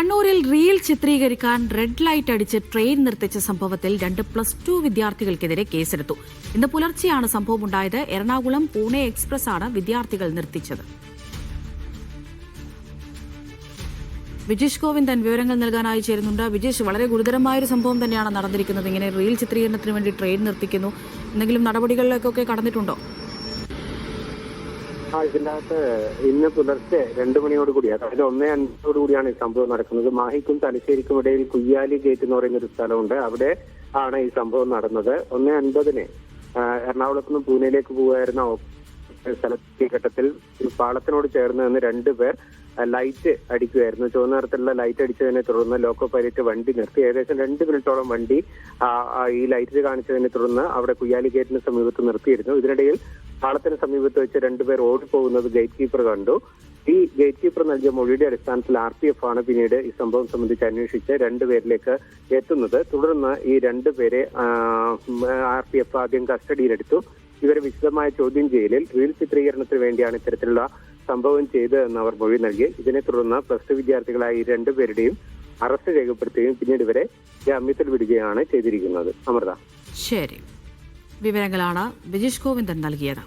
കണ്ണൂരിൽ റീൽ ചിത്രീകരിക്കാൻ red light അടിച്ച് ട്രെയിൻ നിർത്തിച്ച സംഭവത്തിൽ രണ്ട് പ്ലസ് ടു വിദ്യാർത്ഥികൾക്കെതിരെ കേസെടുത്തു. ഇന്ന് പുലർച്ചെയാണ് സംഭവമുണ്ടായത്. എറണാകുളം പൂനെ എക്സ്പ്രസ് ആണ് വിദ്യാർത്ഥികൾ നിർത്തിച്ചത്. വിജേഷ് ഗോവിന്ദൻ വിവരങ്ങൾ നൽകാനായി ചേരുന്നുണ്ട്. വിജേഷ് വളരെ ഗുരുതരമായ ഒരു സംഭവം തന്നെയാണ് നടന്നിരിക്കുന്നത്. ഇങ്ങനെ റീൽ ചിത്രീകരണത്തിന് വേണ്ടി ട്രെയിൻ നിർത്തിക്കുന്നു. എന്തെങ്കിലും നടപടികളിലേക്കൊക്കെ കടന്നിട്ടുണ്ടോ? ആ ഇതിനകത്ത് ഇന്ന് പുലർച്ചെ രണ്ടു മണിയോട് കൂടി അതായത് ഒന്നേ അഞ്ചോട് കൂടിയാണ് ഈ സംഭവം നടക്കുന്നത്. മാഹിക്കും തലശ്ശേരിക്കും ഇടയിൽ കുയ്യാലി ഗേറ്റ് എന്ന് പറയുന്ന ഒരു സ്ഥലമുണ്ട്. അവിടെ ആണ് ഈ സംഭവം നടന്നത്. ഒന്നേ അൻപതിന് എറണാകുളത്തു നിന്ന് പൂനെയിലേക്ക് പോകുമായിരുന്ന സ്ഥലത്തെ ഘട്ടത്തിൽ പാളത്തിനോട് ചേർന്ന് നിന്ന് രണ്ടുപേർ പേർ ലൈറ്റ് അടിക്കുമായിരുന്നു ചുവന്ന നിറത്തിലുള്ള ലൈറ്റ് അടിച്ചതിനെ തുടർന്ന് ലോക്കോ പൈലറ്റ് വണ്ടി നിർത്തി. ഏകദേശം രണ്ട് മിനിറ്റോളം വണ്ടി ഈ ലൈറ്റ് കാണിച്ചതിനെ തുടർന്ന് അവിടെ കുയ്യാലി ഗേറ്റിന് സമീപത്ത് നിർത്തിയിരുന്നു. ഇതിനിടയിൽ പാളത്തിന് സമീപത്ത് വെച്ച് രണ്ടുപേർ ഓടിപ്പോകുന്നത് ഗേറ്റ് കീപ്പർ കണ്ടു. ഈ ഗേറ്റ് കീപ്പർ നൽകിയ മൊഴിയുടെ അടിസ്ഥാനത്തിൽ ആർ പി എഫ് ആണ് പിന്നീട് ഈ സംഭവം സംബന്ധിച്ച് അന്വേഷിച്ച് രണ്ടുപേരിലേക്ക് എത്തുന്നത്. തുടർന്ന് ഈ രണ്ടുപേരെ ആർ പി എഫ് ആദ്യം കസ്റ്റഡിയിലെടുത്തു. ഇവരെ വിശദമായ ചോദ്യം ചെയ്യലിൽ റീൽ ചിത്രീകരണത്തിന് വേണ്ടിയാണ് ഇത്തരത്തിലുള്ള സംഭവം ചെയ്തതെന്ന് അവർ മൊഴി നൽകി. ഇതിനെ തുടർന്ന് പ്ലസ് ടു വിദ്യാർത്ഥികളായ ഈ രണ്ടുപേരുടെയും അറസ്റ്റ് രേഖപ്പെടുത്തുകയും പിന്നീട് ഇവരെ ജാമ്യത്തിൽ വിടുകയാണ് ചെയ്തിരിക്കുന്നത്. അമൃത. ശരി. വിവരങ്ങളാണ് ബിജീഷ് ഗോവിന്ദൻ നൽകിയത്